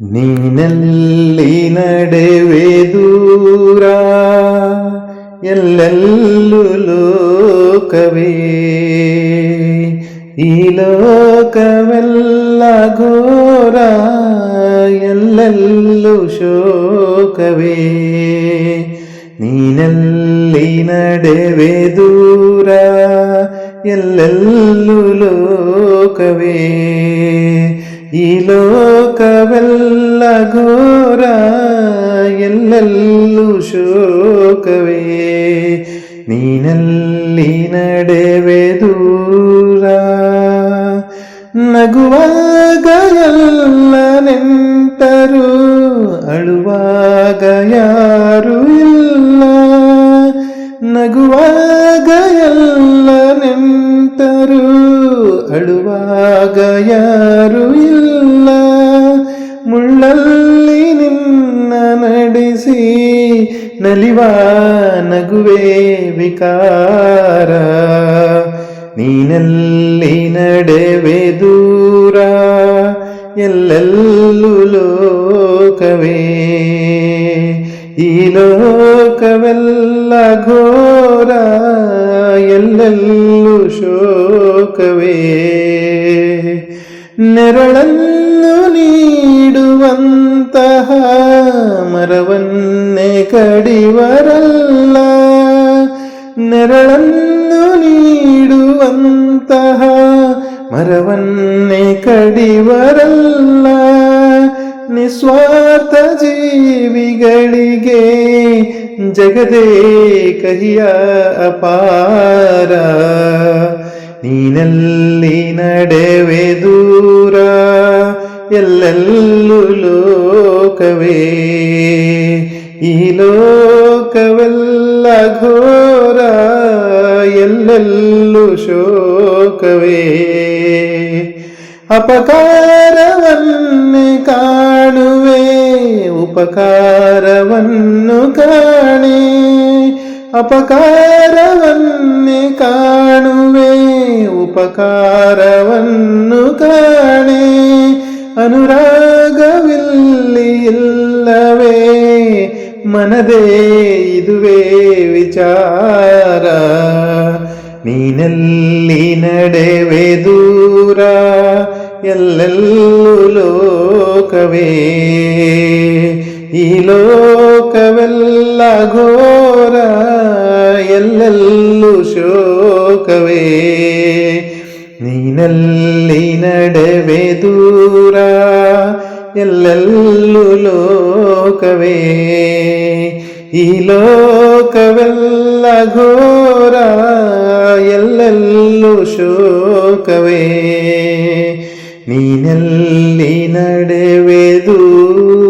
ನೀನಲ್ಲಿ ನಡೆವೆ ದೂರ, ಎಲ್ಲೆಲ್ಲೂ ಲೋಕವೇ. ಈ ಲೋಕವೆಲ್ಲ ಘೋರ, ಎಲ್ಲೆಲ್ಲೂ ಶೋಕವೇ. ನೀನಲ್ಲಿ ನಡೆವೆ ದೂರ, ಎಲ್ಲೆಲ್ಲೂ ಲೋಕವೇ. ಈ ಲೋಕವೆಲ್ಲ ಘೋರ, ಎಲ್ಲೆಲ್ಲೂ ಶೋಕವೇ? ನೀನಲ್ಲಿ ನಡೆವೆ ದೂರ ನಗುವಾಗ ಎಲ್ಲ ನೆಂಟರು ಅಳುವಾಗ ಯಾರು ಇಲ್ಲ. ನಗುವಾಗ ಎಲ್ಲ ಅಳುವಾಗ ಯಾರು ಇಲ್ಲ. ನಡೆಸಿ ನಲಿವ ನಗುವೆ ವಿಕಾರ ನೀನಲ್ಲಿ ನಡೆವೆ ದೂರ ಎಲ್ಲೆಲ್ಲೂ ಲೋಕವೇ ಈ ಲೋಕವೆಲ್ಲ ಘೋರ ಎಲ್ಲೆಲ್ಲೂ ಶೋಕವೇ ನೆರಳನ್ನು ನೀಡುವಂತಹ ಮರವನ್ನೇ ಕಡಿವರಲ್ಲ. ನೆರಳನ್ನು ನೀಡುವಂತಹ ಮರವನ್ನೇ ಕಡಿವರಲ್ಲ. ನಿಸ್ವಾರ್ಥ ಜೀವಿಗಳಿಗೆ ಜಗದೇ ಕಹಿಯ ಅಪಾರ. ನೀನಲ್ಲಿ ನಡೆವೆದು ಎಲ್ಲೆಲ್ಲೂ ಲೋಕವೇ ಈ ಲೋಕವೆಲ್ಲ ಘೋರ ಎಲ್ಲೆಲ್ಲೂ ಶೋಕವೇ ಅಪಕಾರವನ್ನೇ ಕಾಣುವೆ ಉಪಕಾರವನ್ನು ಕಾಣೆ ಅಪಕಾರವನ್ನೇ ಕಾಣುವೆ ಉಪಕಾರವನ್ನು ಕಾಣೆ ಅನುರಾಗವಿಲ್ಲಿ ಇಲ್ಲವೇ? ಮನದೇ ಇದುವೇ ವಿಚಾರ. ನೀನಲ್ಲಿ ನಡೆವೆ ದೂರ? ಎಲ್ಲೆಲ್ಲೂ ಲೋಕವೇ? ಈ ಲೋಕವೆಲ್ಲ ಘೋರ, ಎಲ್ಲೆಲ್ಲೂ ಶೋಕವೇ? ನೀನಲ್ಲಿ ನಡೆವೆ ದೂರ ಎಲ್ಲೆಲ್ಲೂ ಲೋಕವೇ ಈ ಲೋಕವೆಲ್ಲ ಘೋರ ಎಲ್ಲೆಲ್ಲೂ ಶೋಕವೇ ನೀನಲ್ಲಿ ನಡೆವೆ ದೂರ